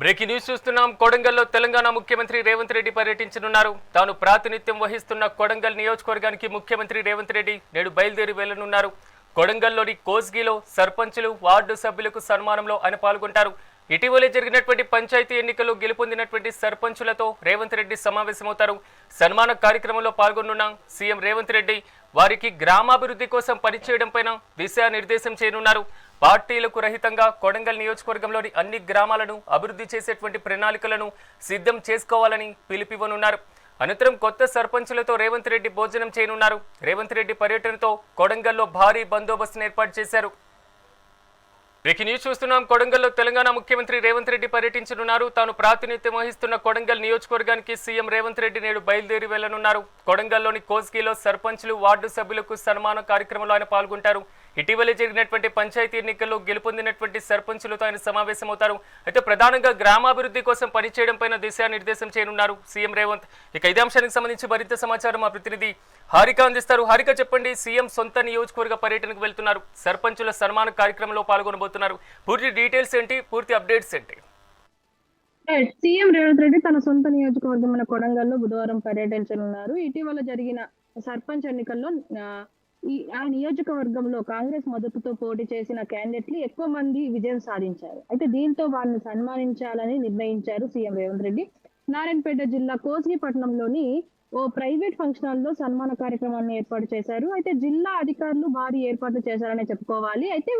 Breaking news చూస్తున్నాం. కొడంగల్లో తెలంగాణ ముఖ్యమంత్రి రేవంత్ రెడ్డి పర్యటించనున్నారు. తాను ప్రాతినిధ్యం వహిస్తున్న కొడంగల్ నియోజకవర్గానికి ముఖ్యమంత్రి రేవంత్ రెడ్డి నేడు బయలుదేరి వెళ్ళనున్నారు కొడంగల్లోని కోస్గిలో సర్పంచులు వార్డు సభ్యులకు సన్మానంలో ఆయన పాల్గొంటారు. ఇటీవలే జరిగినటువంటి పంచాయతీ ఎన్నికల్లో గెలుపొందినటువంటి సర్పంచులతో రేవంత్ రెడ్డి సమావేశమవుతారు. సన్మాన కార్యక్రమంలో పాల్గొనున్న సీఎం రేవంత్ రెడ్డి వారికి గ్రామాభివృద్ధి కోసం పనిచేయడం పైన దిశానిర్దేశం చేయనున్నారు. పార్టీలకు రహితంగా కొడంగల్ నియోజకవర్గంలోని అన్ని గ్రామాలను అభివృద్ధి చేసేటువంటి ప్రణాళికలను సిద్ధం చేసుకోవాలని పిలుపివ్వనున్నారు. అనంతరం కొత్త సర్పంచులతో రేవంత్ రెడ్డి భోజనం చేయనున్నారు. రేవంత్ రెడ్డి పర్యటనతో కొడంగల్లో భారీ బందోబస్తును ఏర్పాటు చేశారు. బ్రేకింగ్ న్యూస్ చూస్తున్నాం. కొడంగల్లో తెలంగాణ ముఖ్యమంత్రి రేవంత్ రెడ్డి పర్యటించనున్నారు. తాను ప్రాతినిధ్యం వహిస్తున్న కొడంగల్ నియోజకవర్గానికి సీఎం రేవంత్ రెడ్డి నేడు బయలుదేరి వెళ్ళనున్నారు కొడంగల్లోని కోస్గిలో సర్పంచ్లు వార్డు సభ్యులకు సన్మాన కార్యక్రమంలో ఆయన పాల్గొంటారు. ఇటీవలే జరిగినటువంటి పంచాయతీ ఎన్నికల్లో గెలుపొందినటువంటి సర్పంచులతో ఆయన సమావేశమవుతారు. అయితే ప్రధానంగా గ్రామాభివృద్ధి కోసం పనిచేయడం పైన దిశానిర్దేశం చేయనున్నారు సీఎం రేవంత్. ఇక ఇదే అంశానికి సంబంధించి మరింత సమాచారం మా ప్రతినిధి హారిక అందిస్తారు. హారిక చెప్పండి సీఎం సొంత నియోజకవర్గ పర్యటనకు వెళ్తున్నారు. సర్పంచుల సన్మాన కార్యక్రమంలో పాల్గొనబోతున్నారు. పూర్తి డీటెయిల్స్ ఏంటి? పూర్తి అప్డేట్స్ ఏంటి? సీఎం రేవంత్ రెడ్డి తన సొంత నియోజకవర్గమైన కొడంగల్లో బుధవారం పర్యటించనున్నారు. ఇటీవల జరిగిన సర్పంచ్ ఎన్నికల్లో ఈ ఆ నియోజకవర్గంలో కాంగ్రెస్ మద్దతుతో పోటీ చేసిన క్యాండిడేట్లు ఎక్కువ మంది విజయం సాధించారు. అయితే దీంతో వారిని సన్మానించాలని నిర్ణయించారు సీఎం రేవంత్ రెడ్డి. నారాయణపేట జిల్లా కోసిపట్నంలోని ఓ ప్రైవేట్ ఫంక్షన్ హాల్లో సన్మాన కార్యక్రమాన్ని ఏర్పాటు చేశారు. అయితే జిల్లా అధికారులు భారీ ఏర్పాట్లు చేశారనే చెప్పుకోవాలి. అయితే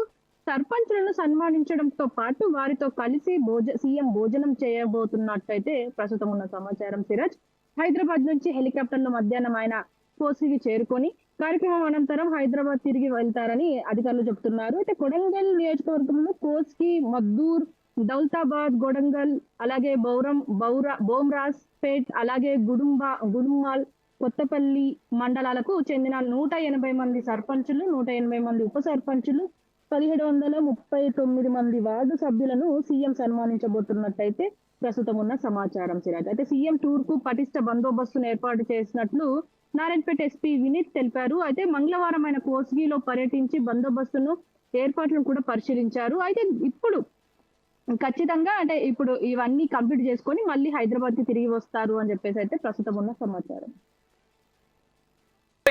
సర్పంచులను సన్మానించడంతో పాటు వారితో కలిసి భోజ సీఎం భోజనం చేయబోతున్నట్టయితే ప్రస్తుతం ఉన్న సమాచారం సిరాజ్. హైదరాబాద్ నుంచి హెలికాప్టర్లో మధ్యాహ్నం ఆయన కోసికి చేరుకొని కార్యక్రమం అనంతరం హైదరాబాద్ తిరిగి వెళ్తారని అధికారులు చెప్తున్నారు. అయితే కొడంగల్ నియోజకవర్గంలో కోస్కి మద్దూర్ దౌల్తాబాద్ గొడంగల్ అలాగే బౌరం బౌరా బోమ్రాస్ పేట్ అలాగే గుడుంబ గుడుమ్మాల్ కొత్తపల్లి మండలాలకు చెందిన నూట ఎనభై మంది సర్పంచులు నూట ఎనభై మంది ఉప సర్పంచులు పదిహేడు వందల ముప్పై తొమ్మిది మంది వార్డు సభ్యులను సీఎం సన్మానించబోతున్నట్టయితే ప్రస్తుతం ఉన్న సమాచారం సిరాజ్. అయితే సీఎం టూర్కు పటిష్ట బందోబస్తును ఏర్పాటు చేసినట్లు నారాయణపేట ఎస్పీ వినీత్ తెలిపారు. అయితే మంగళవారం ఆయన కోస్గిలో పర్యటించి బందోబస్తును ఏర్పాట్లను కూడా పరిశీలించారు. అయితే ఇప్పుడు ఖచ్చితంగా అంటే ఇప్పుడు ఇవన్నీ కంప్లీట్ చేసుకొని మళ్ళీ హైదరాబాద్కి తిరిగి వస్తారు అని చెప్పేసి అయితే ప్రస్తుతం ఉన్న సమాచారం.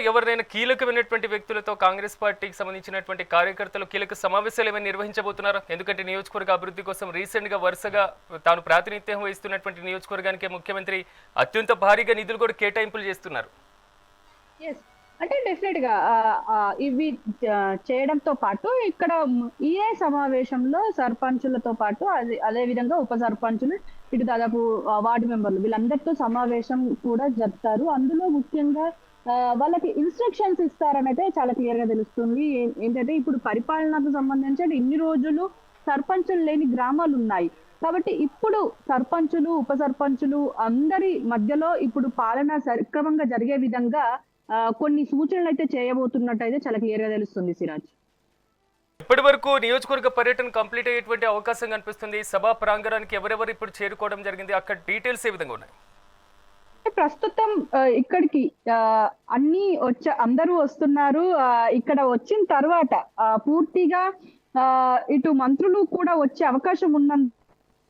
ఎవరైనా కీలకమైనటువంటి వ్యక్తులతో కాంగ్రెస్ పార్టీకి సంబంధించినటువంటి కార్యకర్తలు కీలక సమావేశాలు ఏమైనా నిర్వహించబోతున్నారు? ఎందుకంటే నియోజకవర్గ అభివృద్ధి కోసం రీసెంట్గా వరుసగా తాను ప్రాతినిధ్యం వహిస్తున్నటువంటి నియోజకవర్గానికి ముఖ్యమంత్రి అత్యంత భారీగా నిధులు కూడా కేటాయింపులు చేస్తున్నారు. అంటే డెఫినెట్గా ఇవి చేయడంతో పాటు ఇక్కడ మ్- ఇదే సమావేశంలో సర్పంచులతో పాటు అదే అదే విధంగా ఉప సర్పంచులు ఇటు దాదాపు వార్డు మెంబర్లు వీళ్ళందరితో సమావేశం కూడా జరుపుతారు. అందులో ముఖ్యంగా వాళ్ళకి ఇన్స్ట్రక్షన్స్ ఇస్తారని అయితే చాలా క్లియర్గా తెలుస్తుంది. ఏంటంటే ఇప్పుడు పరిపాలనకు సంబంధించి అంటే ఇన్ని రోజులు సర్పంచులు లేని గ్రామాలు ఉన్నాయి. కాబట్టి ఇప్పుడు సర్పంచులు ఉప సర్పంచులు అందరి మధ్యలో ఇప్పుడు పాలన సక్రమంగా జరిగే విధంగా ఆ, కొన్ని సూచనలు అయితే చేయబోతున్నట్టు అయితే చాలా క్లియర్గా తెలుస్తుంది సిరాజ్. ఇప్పటి వరకు నియోజకవర్గ పర్యటన కంప్లీట్ అయ్యేటువంటి అవకాశం కనిపిస్తుంది. సభా ప్రాంగణానికి ఎవరెవరు ఇప్పుడు చేరుకోవడం జరిగింది? అక్కడ డీటెయిల్స్ ఏ విధంగా ఉన్నాయి? ప్రస్తుతం ఇక్కడికి ఆ, అన్ని వచ్చ అందరూ వస్తున్నారు. ఆ, ఇక్కడ వచ్చిన తర్వాత ఆ, పూర్తిగా ఆ, ఇటు మంత్రులు కూడా వచ్చే అవకాశం ఉన్నంత